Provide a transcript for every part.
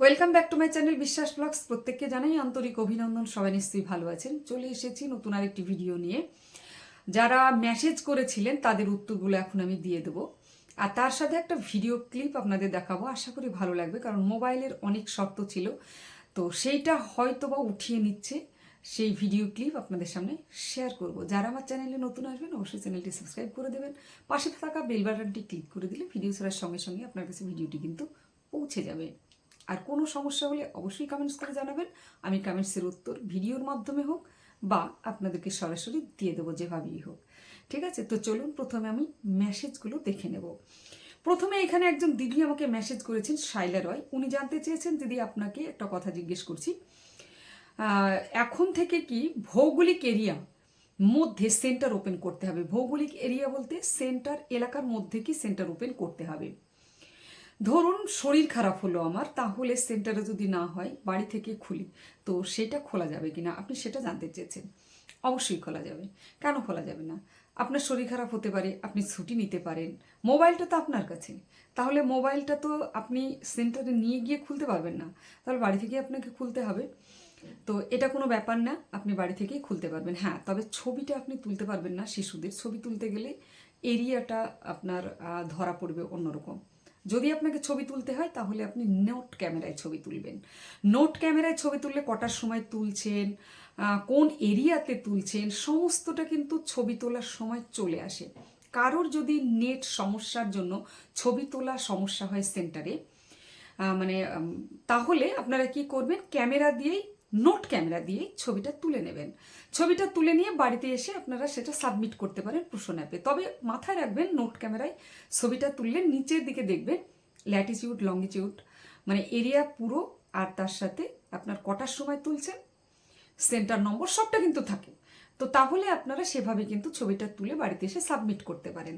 Welcome back to my channel Biswas vlogs প্রত্যেককে জানাই আন্তরিক অভিনন্দন। সবাই নিশ্চয়ই ভালো আছেন। চলে এসেছি নতুন আরেকটি ভিডিও নিয়ে। যারা মেসেজ করেছিলেন, তাদের উত্তরগুলো এখন আমি দিয়ে দেবো। আর তার সাথে একটা ভিডিও ক্লিপ আপনাদের দেখাবো। আশা করি ভালো লাগবে, কারণ মোবাইলের অনেক শর্ত ছিল। তো সেইটা হয়তো বা উঠিয়ে নিচ্ছে। সেই ভিডিও ক্লিপ আপনাদের সামনে শেয়ার করব। যারা আমার চ্যানেলে নতুন আসবেন, অবশ্যই চ্যানেলটি সাবস্ক্রাইব করে দেবেন। পাশে থাকা বেল বাটনটি ক্লিক করে দিলে ভিডিও ছাড়ার সঙ্গে সঙ্গে আপনার কাছে ভিডিওটি কিন্তু পৌঁছে যাবে। আর কোনো সমস্যা হলে অবশ্যই কমেন্টস করে জানাবেন। আমি কমেন্টসের উত্তর ভিডিওর মাধ্যমে হোক বা আপনাদেরকে সরাসরি দিয়ে দেবো যেভাবেই হোক। ঠিক আছে? তো চলুন প্রথমে আমি মেসেজগুলো দেখে নেব। প্রথমে এখানে একজন দিদি আমাকে মেসেজ করেছেন, শাইলা রয়। উনি জানতে চেয়েছেন, দিদি আপনাকে একটা কথা জিজ্ঞেস করছি। এখন থেকে কি ভৌগোলিক এরিয়া মধ্যে সেন্টার ওপেন করতে হবে? ভৌগোলিক এরিয়া বলতে সেন্টার এলাকার মধ্যে কি সেন্টার ওপেন করতে হবে? ধরুন শরীর খারাপ হলো আমার, তাহলে সেন্টারে যদি না হয় বাড়ি থেকে খুলি, তো সেটা খোলা যাবে কিনা? আপনি সেটা জানতে চেয়েছেন। অবশ্যই খোলা যাবে। কেন খোলা যাবে না? আপনার শরীর খারাপ হতে পারে, আপনি ছুটি নিতে পারেন। মোবাইলটা তো আপনার কাছে। তাহলে মোবাইলটা তো আপনি সেন্টারে নিয়ে গিয়ে খুলতে পারবেন না। তাহলে বাড়ি থেকে আপনাকে খুলতে হবে। তো এটা কোনো ব্যাপার না, আপনি বাড়ি থেকেই খুলতে পারবেন। হ্যাঁ তবে ছবিটা আপনি তুলতে পারবেন না শিশুদের। ছবি তুলতে গেলে এরিয়াটা আপনার ধরা পড়বে অন্যরকম। যদি আপনাকে ছবি তুলতে হয়, তাহলে আপনি নোট ক্যামেরায় ছবি তুলবেন। নোট ক্যামেরায় ছবি তুললে কটার সময় তুলছেন কোন এরিয়াতে তুলছেন, সমস্তটা কিন্তু ছবি তোলার সময় চলে আসে। কারোর যদি নেট সমস্যার জন্য ছবি তোলা সমস্যা হয় সেন্টারে মানে তাহলে আপনারা কি করবেন, ক্যামেরা দিয়েই নোট ক্যামেরা দিয়ে ছবিটা তুলে নেবেন। ছবিটা তুলে নিয়ে বাড়িতে এসে আপনারা সেটা সাবমিট করতে পারেন প্রশ্ন অ্যাপে। তবে মাথায় রাখবেন, নোট ক্যামেরায় ছবিটা তুললে নিচের দিকে দেখবেন ল্যাটিচিউড লঙ্গিচিউড মানে এরিয়া পুরো আর তার সাথে আপনার কটার সময় তুলছেন সেন্টার নম্বর সবটা কিন্তু থাকে। তো তাহলে আপনারা সেভাবে কিন্তু ছবিটা তুলে বাড়িতে এসে সাবমিট করতে পারেন।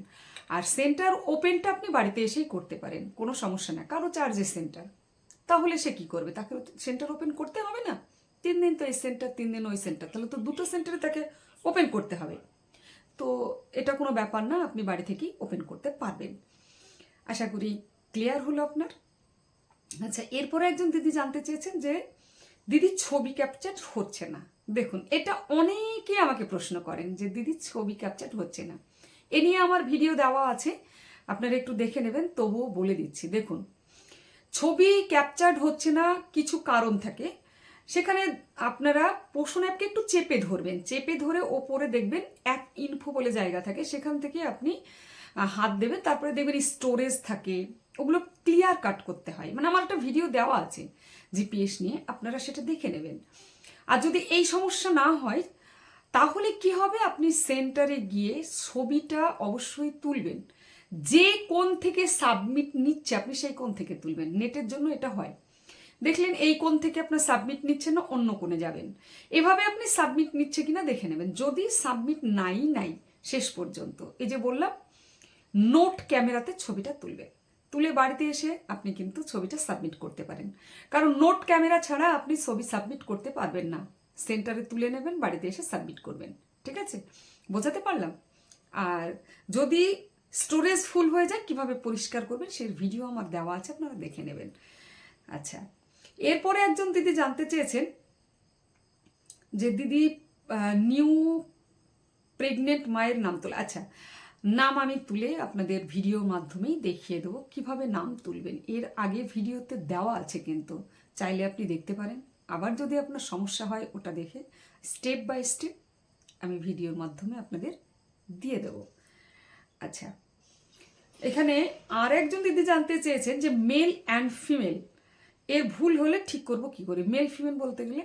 আর সেন্টার ওপেনটা আপনি বাড়িতে এসেই করতে পারেন, কোনো সমস্যা না। কারও চার্জের সেন্টার তাহলে সে কি করবে? তাকে সেন্টার ওপেন করতে হবে না? তিন দিন তো এই সেন্টার তিন দিন ওই সেন্টার তাহলে তো দুটো সেন্টারে তাকে ওপেন করতে হবে। তো এটা কোনো ব্যাপার না, আপনি বাড়ি থেকেই ওপেন করতে পারবেন। আশা করি ক্লিয়ার হলো আপনার। আচ্ছা এরপরে একজন দিদি জানতে চেয়েছেন যে দিদি ছবি ক্যাপচার হচ্ছে না। দেখুন, এটা অনেকে আমাকে প্রশ্ন করেন যে দিদি ছবি ক্যাপচার হচ্ছে না। এ নিয়ে আমার ভিডিও দেওয়া আছে, আপনারা একটু দেখে নেবেন, তবুও বলে দিচ্ছি। দেখুন, ছবি ক্যাপচার্ড হচ্ছে না, কিছু কারণ থাকে। সেখানে আপনারা পোষণ অ্যাপকে একটু চেপে ধরবেন। চেপে ধরে ওপরে দেখবেন অ্যাপ ইনফো বলে জায়গা থাকে। সেখান থেকে আপনি হাত দেবেন। তারপরে দেখবেন স্টোরেজ থাকে। ওগুলো ক্লিয়ার কাট করতে হয়। মানে আমার একটা ভিডিও দেওয়া আছে জিপিএস নিয়ে। আপনারা সেটা দেখে নেবেন। আর যদি এই সমস্যা না হয়, তাহলে কি হবে? আপনি সেন্টারে গিয়ে ছবিটা অবশ্যই তুলবেন। যে কোন থেকে সাবমিট নিচ্ছে, আপনি সেই কোন থেকে তুলবেন। নেটের জন্য এটা হয়। দেখলেন এই কোণ থেকে আপনার সাবমিট নিচ্ছে না, অন্য কোণে যাবেন। এভাবে আপনি সাবমিট নিচ্ছে কিনা দেখে নেবেন। যদি সাবমিট নাই নাই, শেষ পর্যন্ত। এই যে বললাম নোট ক্যামেরাতে ছবিটা তুলবেন তুলে বাড়িতে এসে আপনি কিন্তু ছবিটা সাবমিট করতে পারেন। কারণ নোট ক্যামেরা ছাড়া আপনি ছবি সাবমিট করতে পারবেন না। সেন্টারে তুলে নেবেন, বাড়িতে এসে সাবমিট করবেন। ঠিক আছে? বোঝাতে পারলাম? আর যদি স্টোরেজ ফুল হয়ে যায়, কীভাবে পরিষ্কার করবেন, সেই ভিডিও আমার দেওয়া আছে, আপনারা দেখে নেবেন। আচ্ছা এরপরে একজন দিদি জানতে চেয়েছেন যে দিদি নিউ প্রেগনেন্ট মায়ের নাম তোলা আচ্ছা নাম আমি তুলে আপনাদের ভিডিও মাধ্যমেই দেখিয়ে দেবো। কীভাবে নাম তুলবেন? এর আগে ভিডিওতে দেওয়া আছে কিন্তু। চাইলে আপনি দেখতে পারেন। আবার যদি আপনার সমস্যা হয়, ওটা দেখে স্টেপ বাই স্টেপ আমি ভিডিওর মাধ্যমে আপনাদের দিয়ে দেবো। আচ্ছা এখানে আর একজন দিদি জানতে চেয়েছেন যে মেল অ্যান্ড ফিমেল এর ভুল হলে ঠিক করব কি করে? মেল ফিমেল বলতে গেলে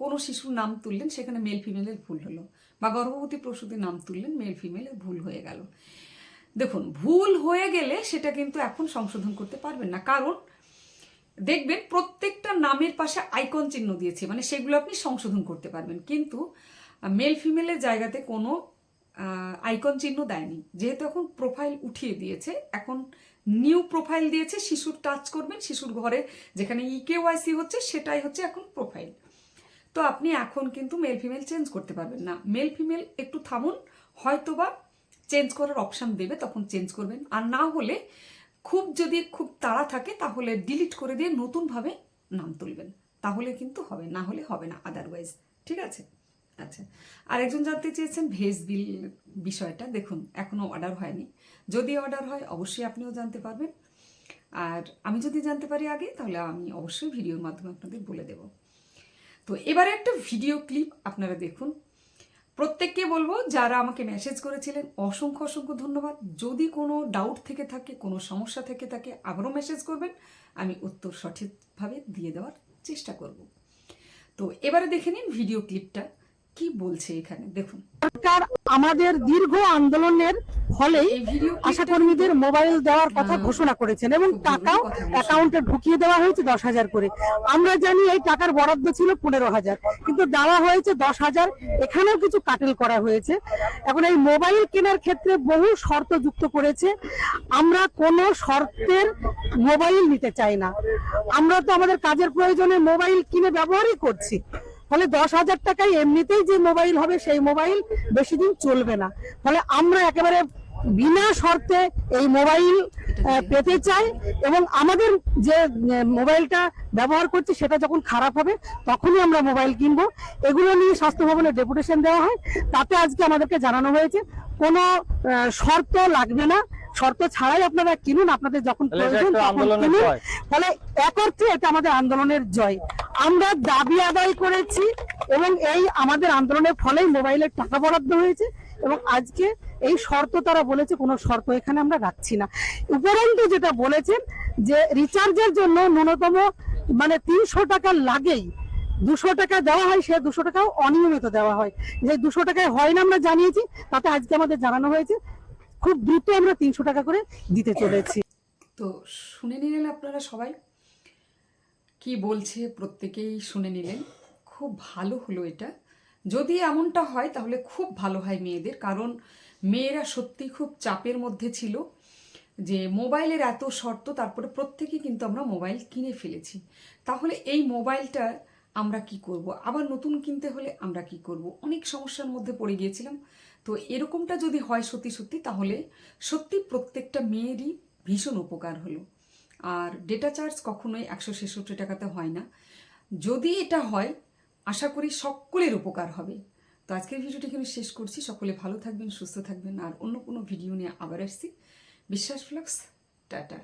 কোনো শিশুর নাম তুললেন, সেখানে মেল ফিমেলের ভুল হলো। বা গর্ভবতী প্রসূতির নাম তুললেন মেল ফিমেলের ভুল হয়ে গেল। দেখুন, ভুল হয়ে গেলে সেটা কিন্তু এখন সংশোধন করতে পারবেন না। কারণ দেখবেন প্রত্যেকটা নামের পাশে আইকন চিহ্ন দিয়েছে মানে সেগুলো আপনি সংশোধন করতে পারবেন। কিন্তু মেল ফিমেলের জায়গাতে কোনো আইকন চিহ্ন দেয়নি। যেহেতু এখন প্রোফাইল উঠিয়ে দিয়েছে, এখন নিউ প্রোফাইল দিয়েছে, শিশুর টাচ করবেন, শিশুর ঘরে যেখানে ই কেওয়াইসি হচ্ছে, সেটাই হচ্ছে এখন প্রোফাইল তো আপনি এখন কিন্তু মেল ফিমেল চেঞ্জ করতে পারবেন না। মেল ফিমেল একটু থামুন, হয়তোবা চেঞ্জ করার অপশান দেবে, তখন চেঞ্জ করবেন। আর না হলে খুব যদি খুব তাড়া থাকে, তাহলে ডিলিট করে দিয়ে নতুনভাবে নাম তুলবেন। তাহলে কিন্তু হবে, না হলে হবে না আদারওয়াইজ ঠিক আছে? আচ্ছা আরেকজন জানতে চেয়েছেন ভেজ বিল বিষয়টা। দেখুন এখনও অর্ডার হয়নি। যদি অর্ডার হয়, অবশ্যই আপনিও জানতে পারবেন। আর আমি যদি জানতে পারি আগে, তাহলে আমি অবশ্যই ভিডিওর মাধ্যমে আপনাদের বলে দেব। তো এবারে একটা ভিডিও ক্লিপ আপনারা দেখুন। প্রত্যেককে বলব, যারা আমাকে মেসেজ করেছিলেন, অসংখ্য অসংখ্য ধন্যবাদ। যদি কোনো ডাউট থেকে থাকে, কোনো সমস্যা থেকে থাকে, আবারও মেসেজ করবেন। আমি উত্তর সঠিকভাবে দিয়ে দেওয়ার চেষ্টা করব। তো এবারে দেখে নিন ভিডিও ক্লিপটা। কি বলছে এখানে? দেখুন। সরকার আমাদের দীর্ঘ আন্দোলনের ভিডিও আশাকর্মীদের মোবাইল দেওয়ার কথা হ্যাঁ। ঘোষণা করেছেন এবং টাকাও। অ্যাকাউন্টে ঢুকিয়ে দেওয়া হয়েছে দশ হাজার করে। আমরা জানি এই টাকার বরাদ্দ ছিল পনেরো হাজার কিন্তু দেওয়া হয়েছে দশ হাজার এখানেও কিছু কাটেল করা হয়েছে। এখন এই মোবাইল কেনার ক্ষেত্রে বহু শর্ত যুক্ত করেছে। আমরা কোনো শর্তের মোবাইল নিতে চাই না। আমরা তো আমাদের কাজের প্রয়োজনে মোবাইল কিনে ব্যবহারই করছি। ফলে দশ হাজার টাকায় এমনিতেই যে মোবাইল হবে সেই মোবাইল বেশি দিন চলবে না। ফলে আমরা একেবারে বিনা শর্তে এই মোবাইল পেতে চাই এবং আমাদের যে মোবাইলটা ব্যবহার করছি সেটা যখন খারাপ হবে তখনই আমরা মোবাইল কিনবো। এগুলো নিয়ে স্বাস্থ্য ভবনে ডেপুটেশন দেওয়া হয়। তাতে আজকে আমাদেরকে জানানো হয়েছে কোনো আহ, শর্ত লাগবে না। শর্ত ছাড়াই আপনারা কিনুন আপনাদের যখন প্রয়োজন তখন কিনুন। ফলে এক অর্থে এটা আমাদের আন্দোলনের জয়। আমরা দাবি আদায় করেছি এবং এই আমাদের আন্দোলনের ফলেই মোবাইলের টাকা বরাদ্দ হয়েছে এবং আজকে এই শর্ত তারা বলেছে, কোনো শর্ত এখানে আমরা রাখছি না। উপরন্তু যেটা বলেছেন যে রিচার্জের জন্য ন্যূনতম মানে তিনশো টাকা লাগেই দুশো টাকা দেওয়া হয়, সে দুশো টাকাও অনিয়মিত দেওয়া হয়। যে দুশো টাকায় হয় না আমরা জানিয়েছি, তাতে আজকে আমাদের জানানো হয়েছে, খুব দ্রুত আমরা তিনশো টাকা করে দিতে চলেছি। তো শুনে নিলেন আপনারা সবাই? কি বলছে প্রত্যেকেই শুনে নিলেন। খুব ভালো হলো এটা। যদি এমনটা হয়, তাহলে খুব ভালো হয় মেয়েদের, কারণ মেয়েরা সত্যি খুব চাপের মধ্যে ছিল যে মোবাইলের এত শর্ত, তারপরে প্রত্যেকে কিন্তু আমরা মোবাইল কিনে ফেলেছি। তাহলে এই মোবাইলটা আমরা কি করব? আবার নতুন কিনতে হলে আমরা কি করব? অনেক সমস্যার মধ্যে পড়ে গিয়েছিলাম। তো এরকমটা যদি হয় সত্যি সত্যি, তাহলে সত্যি প্রত্যেকটা মেয়েরই ভীষণ উপকার হলো। আর ডেটা চার্জ কখনোই একশো ছেষট্টি টাকাতে হয় না। যদি এটা হয়, আশা করি সকলের উপকার হবে। তো আজকের ভিডিওটি এখানে শেষ করছি। সকলে ভালো থাকবেন, সুস্থ থাকবেন। আর অন্য কোনো ভিডিও নিয়ে আবার আসছি। বিশ্বাস ফ্লাক্স টাটা।